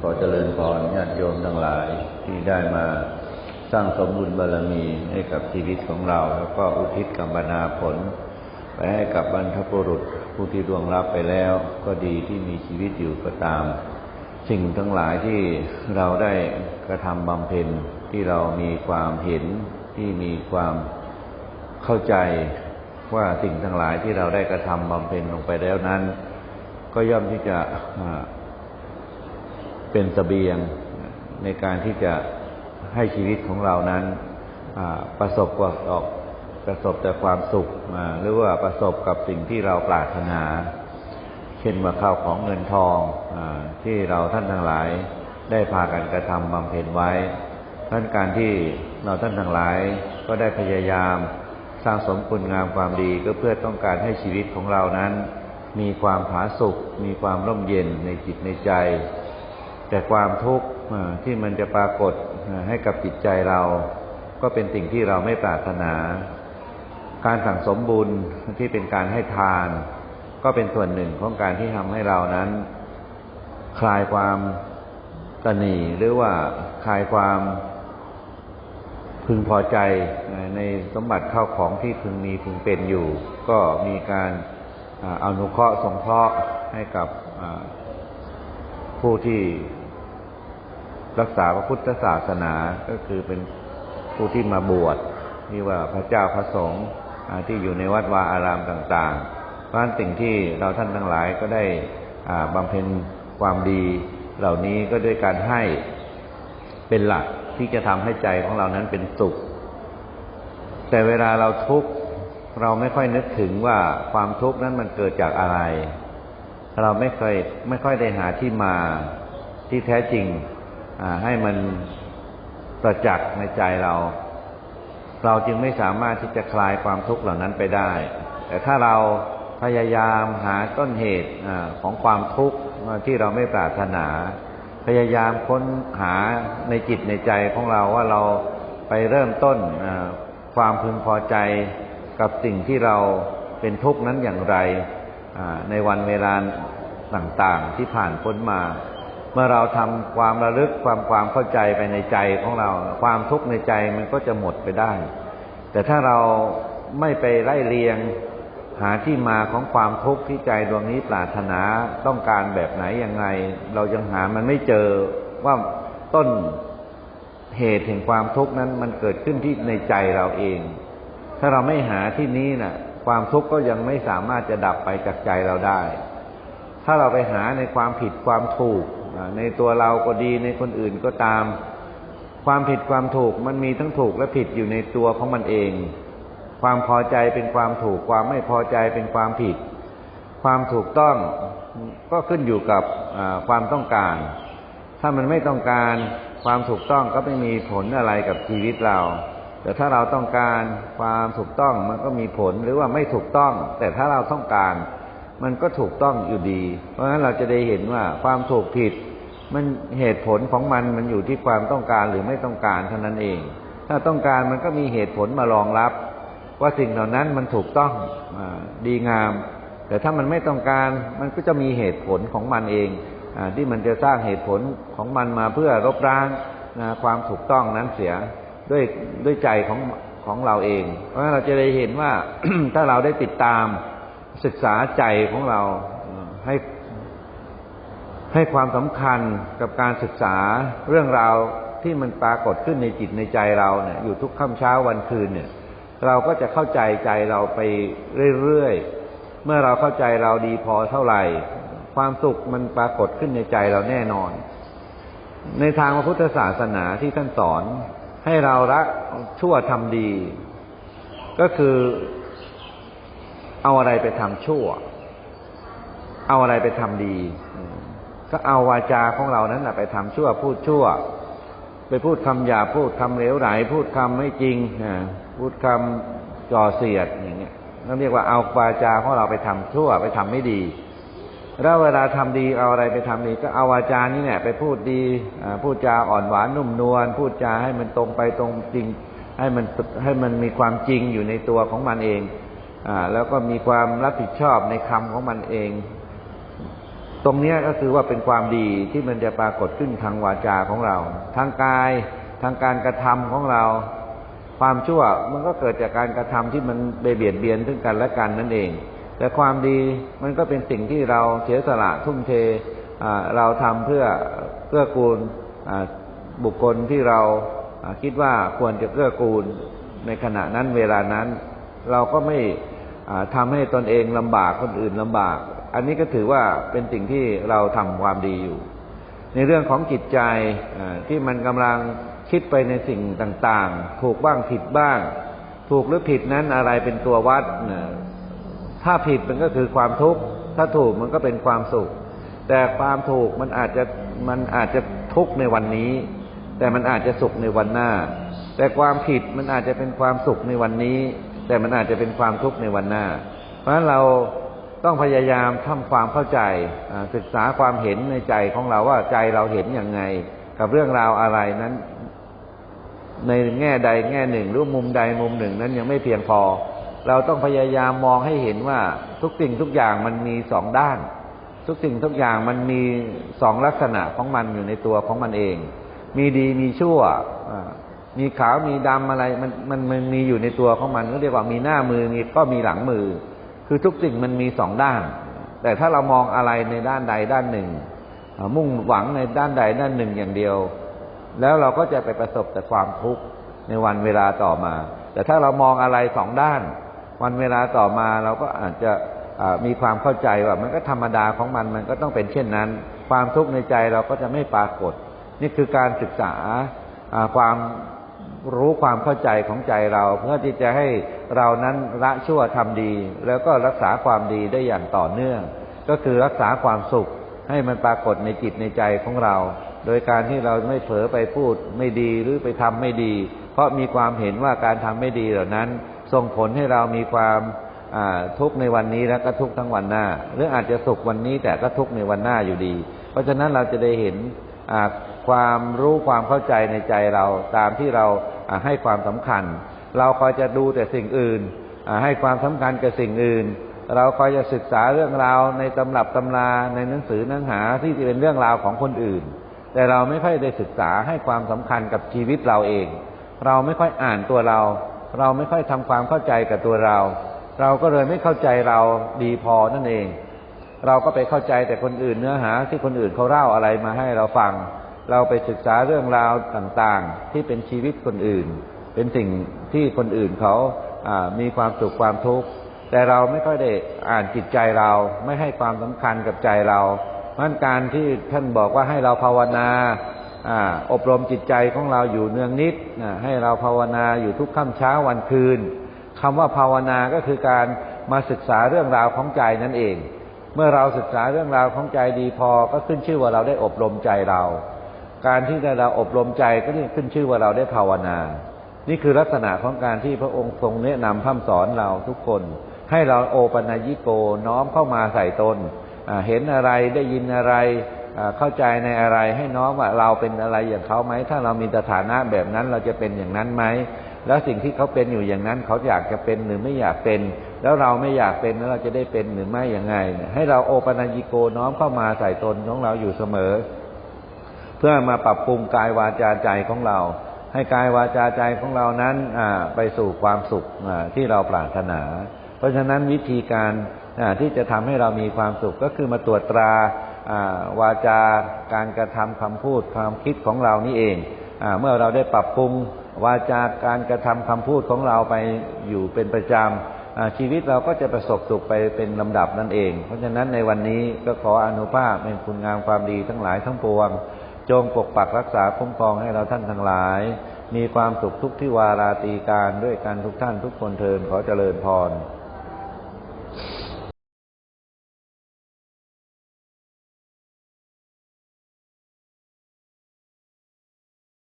ขอเจริญพรญาติโยมทั้งหลายที่ได้มาสร้างสมบุญบารมีให้กับชีวิตของเรา แล้วก็อุทิศกรรมนาผล ไปให้กับบรรพบุรุษผู้ที่ล่วงลับไปแล้ว ก็ดีที่มีชีวิตอยู่ก็ตาม สิ่งทั้งหลายที่เราได้กระทำบำเพ็ญที่เรามีความเห็นที่มีความเข้าใจว่าสิ่งทั้งหลายที่เราได้กระทำบำเพ็ญลงไปแล้วนั้น ก็ย่อมที่จะ เป็นสเสบียงในการที่จะให้ชีวิตของเรานั้นประสบกับออกประสบแต่ความสุขหรือว่าประสบกับสิ่งที่เราปรารถนา เช่นว่าข้าวของเงินทองอที่เราท่านทั้งหลายได้พากันกระทำบำเพ็ญไว้ท่านการที่เราท่านทั้งหลายก็ได้พยายามสร้างสมคุณงามความดีก็เพื่อต้องการให้ชีวิตของเรานั้น มีความผาสุกมีความร่มเย็นในจิตในใจ แต่ความทุกข์ที่มันจะปรากฏให้กับจิตใจเรา ก็เป็นสิ่งที่เราไม่ปรารถนา การสั่งสมบุญที่เป็นการให้ทาน ก็เป็นส่วนหนึ่งของการที่ทำให้เรานั้น คลายความตนีหรือว่าคลายความพึงพอใจในสมบัติเข้าของที่พึงมีพึงเป็นอยู่ ก็มีการอนุเคราะห์สงเคราะห์ให้กับผู้ที่ รักษาพระพุทธศาสนาก็คือเป็นผู้ที่มาบวชนี่ว่าพระเจ้าพระสงฆ์ที่อยู่ในวัดวาอารามต่างๆ เพราะนั้นสิ่งที่เราท่านทั้งหลายก็ได้บำเพ็ญความดีเหล่านี้ก็ด้วยการให้เป็นหลักที่จะทำให้ใจของเรานั้นเป็นสุข แต่เวลาเราทุกข์เราไม่ค่อยนึกถึงว่าความทุกข์นั้นมันเกิดจากอะไร เราไม่เคยไม่ค่อยได้หาที่มาที่แท้จริง ให้มันประจักษ์ในใจเรา เราจึงไม่สามารถที่จะคลายความทุกข์เหล่านั้นไปได้ แต่ถ้าเราพยายามหาต้นเหตุของความทุกข์ที่เราไม่ปรารถนา พยายามค้นหาในจิตในใจของเราว่าเราไปเริ่มต้นความพึงพอใจกับสิ่งที่เราเป็นทุกข์นั้นอย่างไรในวันเวลาต่างๆที่ผ่านพ้นมา เมื่อเราทำความระลึกความความเข้าใจไปในใจของเรา ความทุกข์ในใจมันก็จะหมดไปได้ แต่ถ้าเราไม่ไปไล่เรียงหาที่มาของความทุกข์ที่ใจดวงนี้ปรารถนาต้องการแบบไหนยังไง เรายังหามันไม่เจอว่าต้นเหตุแห่งความทุกข์นั้นมันเกิดขึ้นที่ในใจเราเอง ถ้าเราไม่หาที่นี้นะ่ะ ความทุกข์ก็ยังไม่สามารถจะดับไปจากใจเราได้ ถ้าเราไปหาในความผิดความถูก ในตัวเราก็ดีในคนอื่นก็ตาม ความผิดความถูกมันมีทั้งถูกและผิดอยู่ในตัวของมันเอง ความพอใจเป็นความถูก ความไม่พอใจเป็นความผิด ความถูกต้องก็ขึ้นอยู่กับความต้องการ ถ้ามันไม่ต้องการความถูกต้องก็ไม่มีผลอะไรกับชีวิตเรา แต่ถ้าเราต้องการความถูกต้องมันก็มีผลหรือว่าไม่ถูกต้อง แต่ถ้าเราต้องการมันก็ถูกต้องอยู่ดี เพราะฉะนั้นเราจะได้เห็นว่าความถูกผิด มันเหตุผลของมันมันอยู่ที่ความต้องการหรือไม่ต้องการเท่านั้นเอง ถ้าต้องการมันก็มีเหตุผลมารองรับ ว่าสิ่งเหล่านั้นมันถูกต้องอดีงาม แต่ถ้ามันไม่ต้องการมันก็จะมีเหตุผลของมันเองอที่มันจะสร้างเหตุผลของมันมาเพื่อรบร้างความถูกต้องนั้นเสียด้วยด้วยใจของของเราเอง เพราะฉะนั้นเราจะได้เห็นว่าถ้าเราได้ติดตามศึกษาใจของเราให้ ให้ความสำคัญกับการศึกษาเรื่องราวที่มันปรากฏขึ้นในจิตในใจเราเนี่ยอยู่ทุกค่ำเช้าวันคืนเนี่ย เราก็จะเข้าใจใจเราไปเรื่อยๆ เมื่อเราเข้าใจเราดีพอเท่าไหร่ ความสุขมันปรากฏขึ้นในใจเราแน่นอน ในทางพระพุทธศาสนาที่ท่านสอน ให้เราละชั่วทำดี ก็คือเอาอะไรไปทำชั่ว เอาอะไรไปทำดี ก็เอาวาจาของเรานั้นไปทำชั่วพูดชั่ว ไปพูดคำหยาพูดคำเลวไหลพูดคำไม่จริงพูดคำจ่อเสียดอย่างเงี้ยนั่นเรียกว่าเอาวาจาของเราไปทำชั่วไปทำไม่ดี แล้วเวลาทำดีเอาอะไรไปทำดี ก็เอาวาจานี้เนี่ยไปพูดดีพูดจาอ่อนหวานนุ่มนวลพูดจาให้มันตรงไปตรงจริง ให้มันให้มันมีความจริงอยู่ในตัวของมันเองอ่าแล้วก็มีความรับผิดชอบในคำของมันเอง ตรงนี้ก็คือว่าเป็นความดีที่มันจะปรากฏขึ้นทางวาจาของเรา ทางกายทางการกระทำของเรา ความชั่วมันก็เกิดจากการกระทำที่มันเบียดเบียนซึ่งกันและกันนั่นเอง แต่ความดีมันก็เป็นสิ่งที่เราเสียสละทุ่มเทเราทำเพื่อเพื่อกูลอ่าบุคคลที่เราคิดว่าควรจะเกื้อกูลในขณะนั้นเวลานั้น เราก็ไม่อ่าทำให้ตนเองลำบากคนอื่นลำบาก อันนี้ก็ถือว่าเป็นสิ่งที่เราทำความดีอยู่ ในเรื่องของจิตใจที่มันกำลังคิดไปในสิ่งต่างๆ ถูกบ้างผิดบ้าง ถูกหรือผิดนั้นอะไรเป็นตัววัด ถ้าผิดมันก็คือความทุกข์ ถ้าถูกมันก็เป็นความสุข แต่ความถูกมันอาจจะมันอาจจะทุกข์ในวันนี้ แต่มันอาจจะสุขในวันหน้า แต่ความผิดมันอาจจะเป็นความสุขในวันนี้ แต่มันอาจจะเป็นความทุกข์ในวันหน้า เพราะฉะนั้นเรา ต้องพยายามทำความเข้าใจศึกษาความเห็นในใจของเราว่าใจเราเห็นอย่างไง กับเรื่องราวอะไรนั้น ในแง่ใดแง่หนึ่ง หรือมุมใดมุมหนึ่งนั้นยังไม่เพียงพอ เราต้องพยายามมองให้เห็นว่าทุกสิ่งทุกอย่างมันมีสองด้าน ทุกสิ่งทุกอย่างมันมีสองลักษณะของมันอยู่ในตัวของมันเอง มีดีมีชั่วมีขาวมีดำอะไรมันมันมันมีอยู่ในตัวของมันก็เรียกว่ามีหน้ามือมีก็มีหลังมือ คือทุกสิ่งมันมีสองด้าน แต่ถ้าเรามองอะไรในด้านใดด้านหนึ่ง มุ่งหวังในด้านใดด้านหนึ่งอย่างเดียว แล้วเราก็จะไปประสบแต่ความทุกข์ในวันเวลาต่อมา แต่ถ้าเรามองอะไรสองด้าน วันเวลาต่อมาเราก็อาจจะมีความเข้าใจว่ามันก็ธรรมดาของมันมันก็ต้องเป็นเช่นนั้น ความทุกข์ในใจเราก็จะไม่ปรากฏ นี่คือการศึกษาความ รู้ความเข้าใจของใจเรา เพื่อที่จะให้เรานั้นละชั่วทำดี แล้วก็รักษาความดีได้อย่างต่อเนื่อง ก็คือรักษาความสุขให้มันปรากฏในจิตในใจของเรา โดยการที่เราไม่เผลอไปพูดไม่ดีหรือไปทำไม่ดี เพราะมีความเห็นว่าการทำไม่ดีเหล่านั้น ส่งผลให้เรามีความทุกข์ในวันนี้แล้วก็ทุกข์ทั้งวันหน้า หรืออาจจะสุขวันนี้แต่ก็ทุกข์ในวันหน้าอยู่ดี เพราะฉะนั้นเราจะได้เห็น ความรู้ความเข้าใจในใจเราตามที่เราให้ความสำคัญ เราคอยจะดูแต่สิ่งอื่น ให้ความสำคัญกับสิ่งอื่น เราคอยจะศึกษาเรื่องราวในตำรับตำราในหนังสือเนื้อหาที่เป็นเรื่องราวของคนอื่น แต่เราไม่ค่อยได้ศึกษาให้ความสำคัญกับชีวิตเราเอง เราไม่ค่อยอ่านตัวเรา เราไม่ค่อยทำความเข้าใจกับตัวเรา เราก็เลยไม่เข้าใจเราดีพอนั่นเอง เราก็ไปเข้าใจแต่คนอื่นเนื้อหาที่คนอื่นเขาเล่าอะไรมาให้เราฟัง เราไปศึกษาเรื่องราวต่างๆ ที่เป็นชีวิตคนอื่น เป็นสิ่งที่คนอื่นเขามีความสุขความทุกข์แต่เราไม่ค่อยได้อ่านจิตใจเราไม่ให้ความสำคัญกับใจเราเพราะฉะนั้นการที่ท่านบอกว่าให้เราภาวนาอบรมจิตใจของเราอยู่เนืองนิดให้เราภาวนาอยู่ทุกค่ำเช้าวันคืนคำว่าภาวนาก็คือการมาศึกษาเรื่องราวของใจนั่นเอง มื่อเราศึกษาเรื่องราวของใจดีพอก็ขึ้นชื่อว่าเราได้อบรมใจเรา การที่เราอบรมใจก็นี่ขึ้นชื่อว่าเราได้ภาวนา นี่คือลักษณะของการที่พระองค์ทรงแนะนำพร่ำสอนเราทุกคน ให้เราโอปัญญิโกน้อมเข้ามาใส่ตนเห็นอะไรได้ยินอะไรเข้าใจในอะไรให้น้อมว่าเราเป็นอะไรอย่างเขาไหม ถ้าเรามีสถานะแบบนั้นเราจะเป็นอย่างนั้นไหม แล้วสิ่งที่เขาเป็นอยู่อย่างนั้นเขาอยากจะเป็นหรือไม่อยากเป็น แล้วเราไม่อยากเป็นแล้วเราจะได้เป็นหรือไม่อย่างไงให้เราโอปัญญิโกน้อมเข้ามาใส่ตนของเราอยู่เสมอ เพื่อมาปรับปรุงกายวาจาใจของเรา ให้กายวาจาใจของเรานั้นอ่าไปสู่ความสุขอ่าที่เราปรารถนา เพราะฉะนั้นวิธีการอ่าที่จะทำให้เรามีความสุขก็คือมาตรวจตราอ่าวาจาการกระทำคำพูดความคิดของเรานี่เองอาเมื่อเราได้ปรับปรุงวาจาการกระทำคำพูดของเราไปอยู่เป็นประจำ ชีวิตเราก็จะประสบสุขไปเป็นลำดับนั่นเอง เพราะฉะนั้นในวันนี้ก็ขออนุภาพเป็นคุณงามความดีทั้งหลายทั้งปวง จงปกปักรักษาคุ้มครองให้เราท่านทั้งหลาย มีความสุขทุกที่วาราตีการด้วยกันทุกท่านทุกคนเทินขอเจริญพร